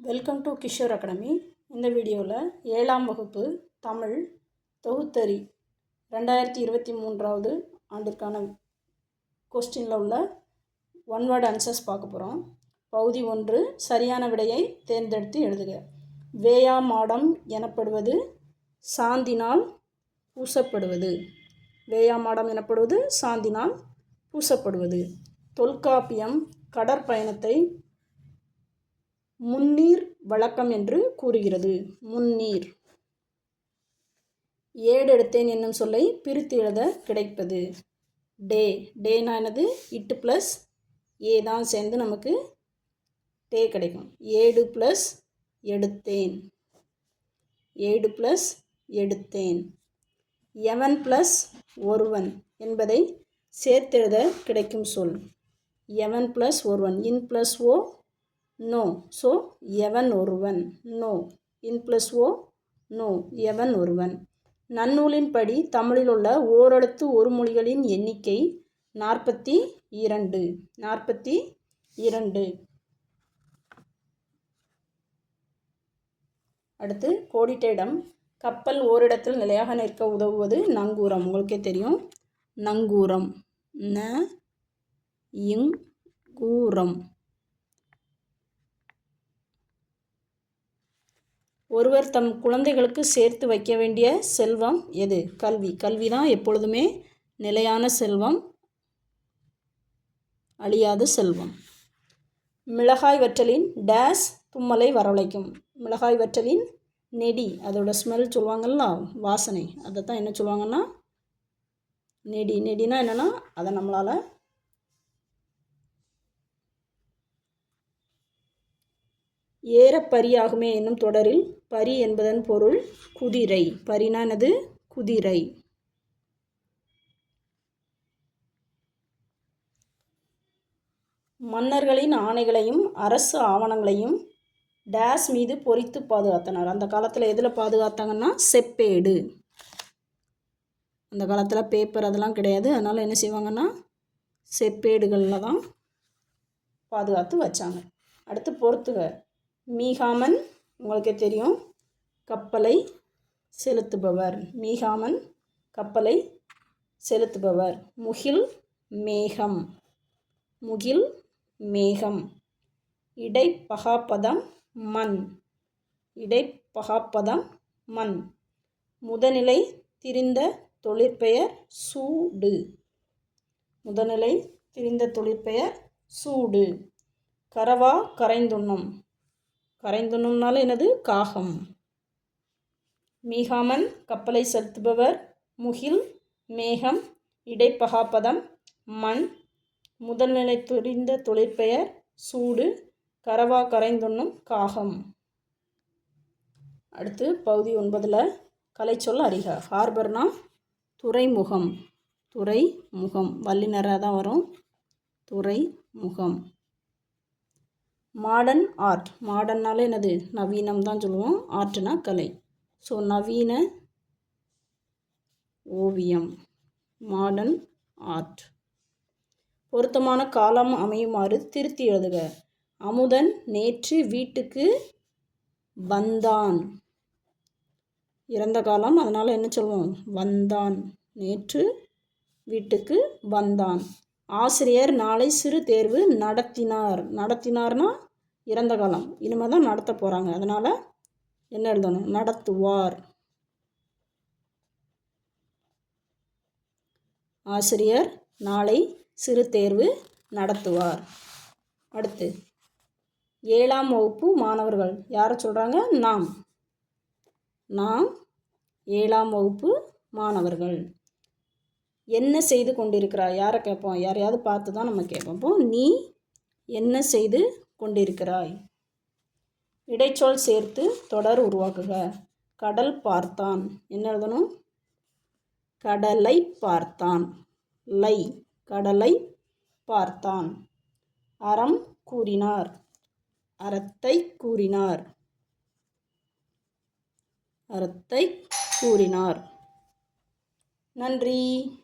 Welcome to Kishore academy. இந்த வீடியோவில் ஏழாம் வகுப்பு தமிழ் தொகுத்தறி ரெண்டாயிரத்தி இருபத்தி மூன்றாவது ஆண்டிற்கான கொஸ்டினில் உள்ள ஒன் வேர்ட் ஆன்சர்ஸ் பார்க்க போகிறோம் பகுதி ஒன்று சரியான விடையை தேர்ந்தெடுத்து எழுதுக. வேயா மாடம் எனப்படுவது சாந்தினால் பூசப்படுவது. வேயா மாடம் எனப்படுவது சாந்தினால் பூசப்படுவது. தொல்காப்பியம் கடற்பயணத்தை முன்னீர் வழக்கம் என்று கூறுகிறது. முன்னீர். ஏடெடுத்தேன் என்னும் சொல்லை பிரித்து எழுத கிடைப்பது. டே. டேனா என்னது? இட்டு ப்ளஸ் ஏ தான் சேர்ந்து நமக்கு டே கிடைக்கும். ஏடு ப்ளஸ் எடுத்தேன். ஏடு ப்ளஸ் எடுத்தேன். எவன் ப்ளஸ் ஒருவன் என்பதை சேர்த்தெழுத கிடைக்கும் சொல். எவன் ப்ளஸ் ஒருவன்? இன் ப்ளஸ் ஓ நோ ஸோ எவன் ஒருவன்? நோ இன் ப்ளஸ் ஓ நோ எவன் ஒருவன்? நன்னூலின்படி தமிழில் உள்ள ஓரெழுத்து ஒரு மொழிகளின் எண்ணிக்கை நாற்பத்தி இரண்டு. நாற்பத்தி இரண்டு. அடுத்து கோடிட்ட கப்பல் ஓரிடத்தில் நிலையாக நிற்க உதவுவது நங்கூரம். உங்களுக்கே தெரியும். நங்கூரம். ந இங் கூரம். ஒருவர் தம் குழந்தைகளுக்கு சேர்த்து வைக்க வேண்டிய செல்வம் எது? கல்வி. கல்வி தான் எப்பொழுதுமே நிலையான செல்வம் அழியாத செல்வம். மிளகாய் வற்றலின் டேஸ் தும்மலை வரவழைக்கும். மிளகாய் வற்றலின் நெடி அதோட ஸ்மெல் சொல்லுவாங்கல்ல வாசனை. அதை தான் என்ன சொல்லுவாங்கன்னா நெடி. நெடினா என்னென்னா அதை நம்மளால் ஏறப்பரியாகுமே என்னும் தொடரில் பரி என்பதன் பொருள் குதிரை. பரினானது குதிரை. மன்னர்களின் ஆணைகளையும் அரசு ஆவணங்களையும் டேஸ் மீது பொறித்து பாதுகாத்தனர். அந்த காலத்தில் எதில் பாதுகாத்தாங்கன்னா? செப்பேடு. அந்த காலத்தில் பேப்பர் அதெல்லாம் கிடையாது. அதனால் என்ன செய்வாங்கன்னா? செப்பேடுகளில் தான் பாதுகாத்து வச்சாங்க. அடுத்து பொறுத்துக மீகாமன் உங்களுக்கே தெரியும் கப்பலை செலுத்துபவர். மீகாமன் கப்பலை செலுத்துபவர். முகில் மேகம். முகில் மேகம். இடைப்பகாப்பதம் மண். இடைப்பகாப்பதம் மண். முதநிலை திரிந்த தொழிற்பெயர் சூடு. முதநிலை திரிந்த தொழிற்பெயர் சூடு. கரவா கரைந்துண்ணும். கரைந்துணும்னால என்னது? காகம். மீகாமன் கப்பலை செலுத்துபவர் முகில் மேகம் இடைப்பகாப்பதம் மண் முதல்நிலை துரிந்த தொழிற்பெயர் சூடு கரவா கரைந்துண்ணும் காகம். அடுத்து பகுதி ஒன்பதில் கலைச்சொல் அறிக. ஹார்பர்னா துறைமுகம். துறைமுகம். வல்லினராக தான் வரும். துறைமுகம். Modern art. மாடர்னாலே என்னது? நவீனம் தான் சொல்லுவோம். ஆர்ட்னா கலை. ஸோ நவீன ஓவியம். Modern art. பொருத்தமான காலம் அமையுமாறு திருத்தி எழுதுக. அமுதன் நேற்று வீட்டுக்கு வந்தான். இறந்த காலம் அதனால் என்ன சொல்லுவோம் வந்தான். நேற்று வீட்டுக்கு வந்தான். ஆசிரியர் நாளை சிறு தேர்வு நடத்தினார். நடத்தினார்னா இறந்த காலம். இனிமேல் தான் நடத்த போகிறாங்க அதனால் என்ன எழுதணும்? நடத்துவார். ஆசிரியர் நாளை சிறு தேர்வு நடத்துவார். அடுத்து ஏழாம் வகுப்பு மாணவர்கள். யாரை சொல்கிறாங்க நாம். நாம் ஏழாம் வகுப்பு மாணவர்கள். என்ன செய்து கொண்டிருக்கிறாய் யாரை கேட்போம்? யாரையாவது பார்த்து தான் நம்ம கேட்போம். நீ என்ன செய்து கொண்டிருக்கிறாய்? இடைச்சொல் சேர்த்து தொடர் உருவாக்குக. கடல் பார்த்தான். என்ன எழுதணும்? கடலை பார்த்தான். லை. கடலை பார்த்தான். அறம் கூறினார். அறத்தை கூறினார். அறத்தை கூறினார். நன்றி.